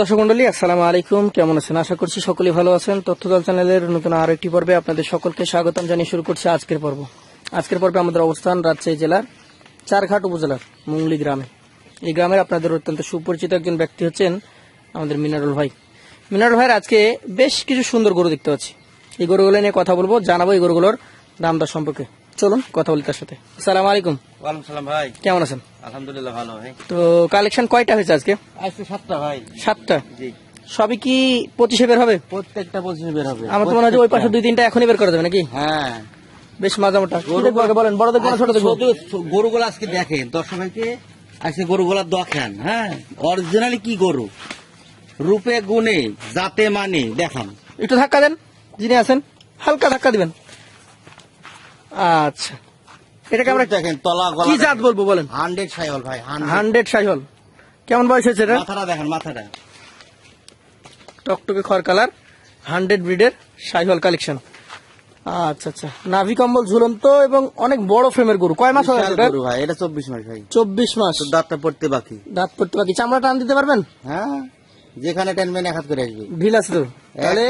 দর্শক মন্ডলী আসসালামু আলাইকুম। কেমন আছেন? আশা করছি সকলেই ভালো আছেন। তথ্যদল চ্যানেলের নতুন আরও একটি পর্বে আপনাদের সকলকে স্বাগতম জানিয়ে শুরু করছি আজকের পর্ব। আজকের পর্বে আমাদের অবস্থান রাজশাহী জেলার চারঘাট উপজেলার মুংলি গ্রামে। এই গ্রামের আপনাদের অত্যন্ত সুপরিচিত একজন ব্যক্তি হচ্ছেন আমাদের মিনারুল ভাই। মিনারুল ভাইয়ের আজকে বেশ কিছু সুন্দর গরু দেখতে পাচ্ছি। এই গরুগুলো নিয়ে কথা বলব, জানাব এই গরুগুলোর দাম দর সম্পর্কে। চলুন কথা বলি তার সাথে। সালাম আলাইকুম। ওয়ালাইকুম সালাম ভাই। কেমন আছেন? আলহামদুলিল্লাহ ভালো ভাই। তো কালেকশন কয়টা হয়েছে আজকে? আজকে সাতটা ভাই। সাতটা? জি। সবই কি পঁচিশে বের হবে? প্রত্যেকটা পঁচিশে বের হবে। আমার তো মনে হয় ওই পাশে দুই তিনটা এখনই বের করে দেবে নাকি? হ্যাঁ। বেশ মাজা মোটা। বলেন বড় দেখব। না ছোট দেখব গরুগুলো আজকে দেখেন। দর্শক ভাইকে আজকে গরুগুলা দেখেন হ্যাঁ? অরিজিনালি কি গরু? রূপে গুণে জাতে মানে দেখান। একটু ধাক্কা দেন যিনি আছেন হালকা ধাক্কা দিবেন। আচ্ছা। এটাকে আমরা দেখেন তলা গলা কি জাত বলব বলেন? হান্ড্রেড সাইহল ভাই হান্ড্রেড। সাইহল। কেমন বয়স হয়েছে এটা? মাথাটা দেখেন মাথাটা। টকটকে খড় কালার হান্ড্রেড ব্রিডের সাইহল কালেকশন। আচ্ছা আচ্ছা। নাভি কম্বল ঝুলন্ত এবং অনেক বড় ফ্রেমের গরু। কয় মাস হবে গরু ভাই এটা চব্বিশ মাস ভাই। চব্বিশ মাস। তো দাঁতটা পড়তে বাকি। দাঁত পড়তে বাকি। চামড়া টান দিতে পারবেন? হ্যাঁ যেখানে টানবেন এক হাত করে আসবে। ঢিল আছে তো? তাহলে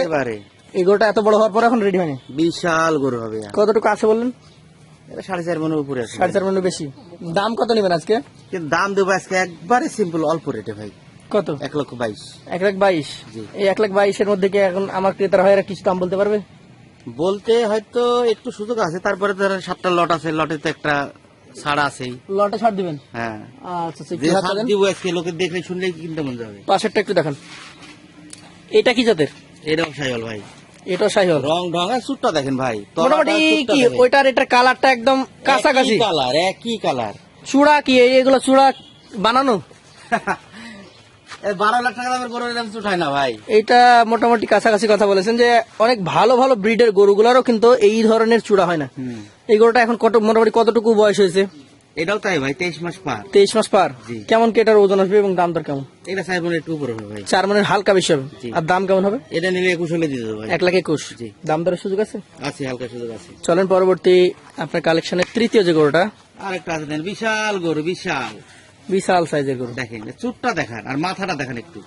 এই গরুটা এত বড় হওয়ার পর এখন রেডি হয়নি? বিশাল গরু হবে কতটুকু আছে বললেন? এটা সাড়ে চার মনের উপরে আছে। সাড়ে চার মিনিট বেশি। দাম কত নেবেন আজকে? দাম দেবো আজকে একবারে সিম্পল অল্প রেটে ভাই। কত? এক লক্ষ বাইশ। এক লাখ বাইশ? এই এক লাখ বাইশের মধ্যে কি এখন আমার ক্রেতারা হয় কিছু দাম বলতে পারবে? বলতে হয়তো একটু সুযোগ আছে তারপরে ধরেন সাতটা লট আছে লটে তো একটা ছাড় আছেই। লটে ছাড় দিবেন? হ্যাঁ। আচ্ছা আচ্ছা ছাড় দিব আজকে লোকে দেখলে শুনলে কিনতে মন যাবে পাশেরটা একটু দেখান। এটা কি জাতের? এটাও সাইল ভাই। এটা সাইহল। রং ঢং আর সুটটা দেখেন ভাই। মোটামুটি কি ওইটার এটার কালারটা একদম কাছাকাছি। কালার একই কালার। চূড়া কি? এগুলো চূড়া বানানো? বারো লাখ টাকা দামের এরকম না ভাই। এটা মোটামুটি কাছাকাছি কথা বলেছেন যে অনেক ভালো ভালো ব্রিডের গরুগুলারও কিন্তু এই ধরনের চূড়া হয় না। এই গরুটা এখন কত মোটামুটি কতটুকু বয়স হয়েছে? এটাও তাই ভাই তেইশ মাস পার। তেইশ মাস পার? কেমন কি এটার ওজন আসবে এবং দাম দর কেমন? এটা সাইবন একটু উপরে হবে ভাই। চার মনের হালকা বেশি হবে। আর দাম কেমন হবে? এটা নিলে একুশ হলে ভাই। এক লাখ একুশ। দাম দরের সুযোগ আছে? আছে হালকা সুযোগ আছে। চলেন পরবর্তী আপনার কালেকশনের তৃতীয় যে গরুটা। আরেকটা আছে বিশাল গরু বিশাল। বিশাল সাইজের গরু। দেখেন চুটটা দেখান আর মাথাটা দেখান একটু।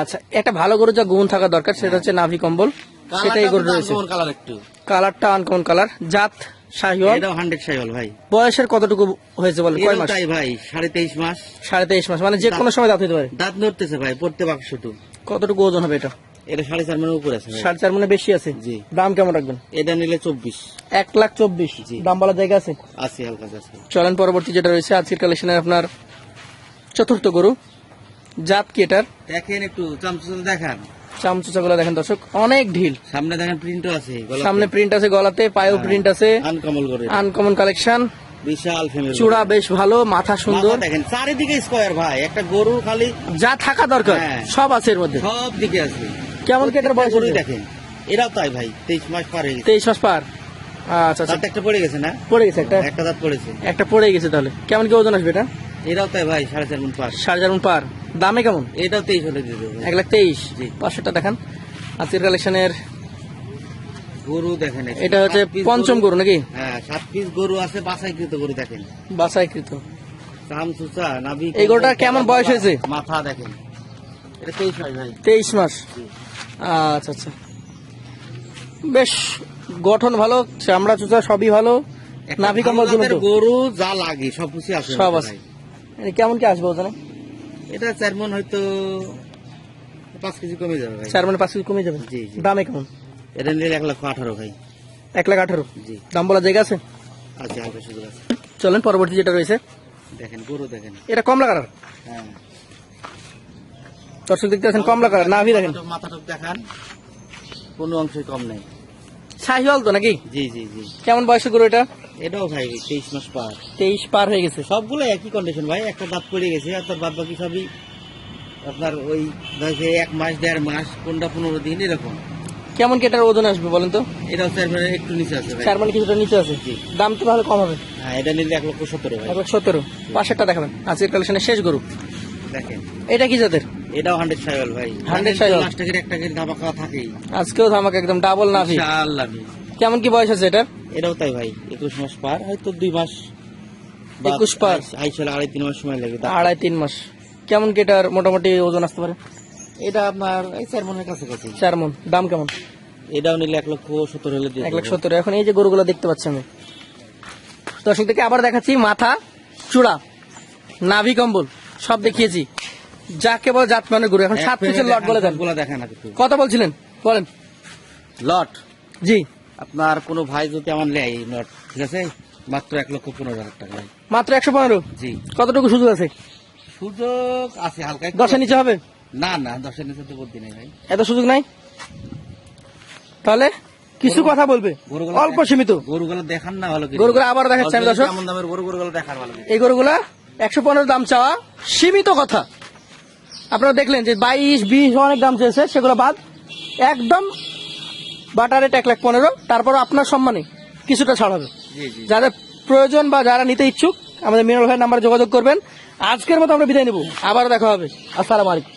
আচ্ছা একটা ভালো গরু যা গুণ থাকা দরকার সেটা হচ্ছে নাভি কম্বল। সেটাই গরু রয়েছে। কালার একটু। কালারটা আনকমন কালার জাত শাহিওয়াল? এটাও হান্ড্রেড সাইল ভাই। বয়সের কতটুকু হয়েছে বলে? কয় মাস? তাই ভাই সাড়ে তেইশ মাস। সাড়ে তেইশ মাস মানে যে কোনো সময় দাঁত হতে পারে। দাঁত নড়তেছে ভাই পড়তে শুধু কতটুকু ওজন হবে এটা? এটা সাড়ে চার মানের উপরে আছে সাড়ে চার মানে বেশি আছে? জি। দাম কেমন রাখবেন? এটা নিলে চব্বিশ। এক লাখ চব্বিশ। জি। দাম বলার জায়গা আছে? আছে হালকা আছে। চলেন পরবর্তী যেটা রয়েছে আজকের কালেকশনের আপনার চতুর্থ গরু। জাত কি এটার? দেখেন একটু চামচুল দেখান। চামচুচাগুলো দেখেন দর্শক অনেক ঢিল। সামনে দেখেন প্রিন্টও আছে সামনে প্রিন্ট আছে গলাতে পায়েও প্রিন্ট আছে। আনকমল করে। আনকমন কালেকশন বিশাল ফ্যামিলি চূড়া বেশ ভালো মাথা সুন্দর। দেখেন চারিদিকে স্কোয়ার ভাই একটা গরু খালি যা থাকা দরকার হ্যাঁ। সব আছে এর মধ্যে। সব দিকে আছে। কেমন কি এটার বয়স দেখেন। এরাও তাই ভাই তেইশ মাস পার হয়ে গেছে। তেইশ মাস পার। আচ্ছা আচ্ছা। একটা পড়ে গেছে না? পড়ে গেছে একটা? একটা দাঁত পড়েছে। একটা পড়ে গেছে তাহলে। কেমন কি ওজন আসবে এটা? এরাও তাই ভাই সাড়ে চার পার। সাড়ে চার পার। দামে কেমন? এটাও তেইশ হলে দিয়ে দেবো। এক লাখ তেইশ। জি। পাঁচশোটা দেখান। আজকের কালেকশনের গরু দেখেন এটা হচ্ছে পঞ্চম গরু। নাকি? হ্যাঁ সাত পিস গরু আছে বাছাইকৃত গরু দেখেন। বাসাইকৃত কাম নাভি এই গরুটার কেমন বয়স হয়েছে? মাথা দেখেন। এটা তেইশ হয় ভাই। তেইশ মাস। আচ্ছা আচ্ছা। বেশ গঠন ভালো চামড়া চুচা সবই ভালো। নাভি কম্বল গরু যা লাগে সব কিছু আছে সব আছে। কেমন কি আসবে ওজনে? এটা চার মন হয়তো পাঁচ কেজি কমে যাবে ভাই। চার মানে পাঁচ কেজি কমে যাবে? জি, জি। দামে কেমন? এটা নিলে এক লক্ষ আঠারো ভাই। এক লাখ আঠারো? জি। দাম বলা জায়গা আছে? আছে হালকা সুযোগ আছে। চলেন পরবর্তী যেটা রয়েছে। দেখেন গরু দেখেন। এটা কমলা কালার? হ্যাঁ। দর্শক দেখতে পাচ্ছেন কমলা কালার নাভি দেখেন। মাথাটা দেখান কোনো অংশই কম নেই। শাহিওয়াল তো নাকি? জি জি জি। কেমন বয়সের গরু এটা? এটাও ভাই তেইশ মাস পার। তেইশ পার হয়ে গেছে। সবগুলো একই কন্ডিশন ভাই একটা দাঁত পড়ে গেছে আর তার বাদ বাকি সবই আপনার ওই এক মাস দেড় মাস কোনটা পনেরো দিন এরকম। কেমন কি এটার ওজন আসবে বলেন তো? মানে একটু নিচে আছে চার মানে কিছুটা নিচে আছে? দাম তো তাহলে কম হবে। হ্যাঁ এটা নিলে এক লক্ষ সতেরো এক লাখ সতেরো পাশেরটা দেখাবেন। আজকের কালেকশনের শেষ গরু। দেখেন। এটা কি জাতের? এটাও হান্ড্রেড সাইল ভাই। 100 সাইওয়াল। পাঁচ টাকার এক টাকার খাওয়া থাকেই। আজকেও ধামাক একদম ডাবল লাভি কেমন কি বয়স আছে এটার? এটাও তাই ভাই একুশ মাস পার হয়তো দুই মাস একুশ পার। আইস- আইসলে আড়াই তিন মাস সময় লাগে। আড়াই তিন মাস। কেমন কি এটার মোটামুটি ওজন আসতে পারে? এটা আপনার এই চার মনের কাছাকাছি। চার মন দাম কেমন? এটাও নিলে এক লক্ষ সত্তর হলে দিয়ে এক লাখ দেবো। সত্তর। এখন এই যে গরুগুলো দেখতে পাচ্ছি আমি। দর্শক থেকে আবার দেখাচ্ছি মাথা চূড়া নাভি কম্বল সব দেখিয়েছি। যাকে বলে জাত মানে গরু। এখন সাত পিসের লট বলে দেন। কিছু কত বলছিলেন? বলেন। লট? জি। আপনার কোনো ভাই যদি আমার নেয় লট ঠিক আছে? মাত্র এক লক্ষ পনেরো হাজার টাকা। মাত্র একশো পনেরো? জি। কতটুকু সুযোগ আছে? সুযোগ আছে হালকা দশের নিচে হবে? না না দশের নিচে তো বলতে নেই ভাই। এত সুযোগ নাই? তাহলে কিছু কথা বলবে। অল্প সীমিত। গরুগুলো দেখান না ভালো। গরুগুলো আবার দেখাচ্ছি আমি দর্শক। কেমন দামের গরু গরুগুলো দেখার ভালো। এই গরুগুলা একশো পনেরো দাম চাওয়া সীমিত কথা। আপনারা দেখলেন যে বাইশ বিশ অনেক দাম চেয়েছে সেগুলো বাদ। একদম বাটারে এক লাখ পনেরো তারপর আপনার সম্মানে কিছুটা ছাড় হবে। যাদের প্রয়োজন বা যারা নিতে ইচ্ছুক আমাদের মিনাল ভাইয়ের নাম্বারে যোগাযোগ করবেন। আজকের মতো আমরা বিদায় নেব। আবার দেখা হবে। আসসালামু আলাইকুম।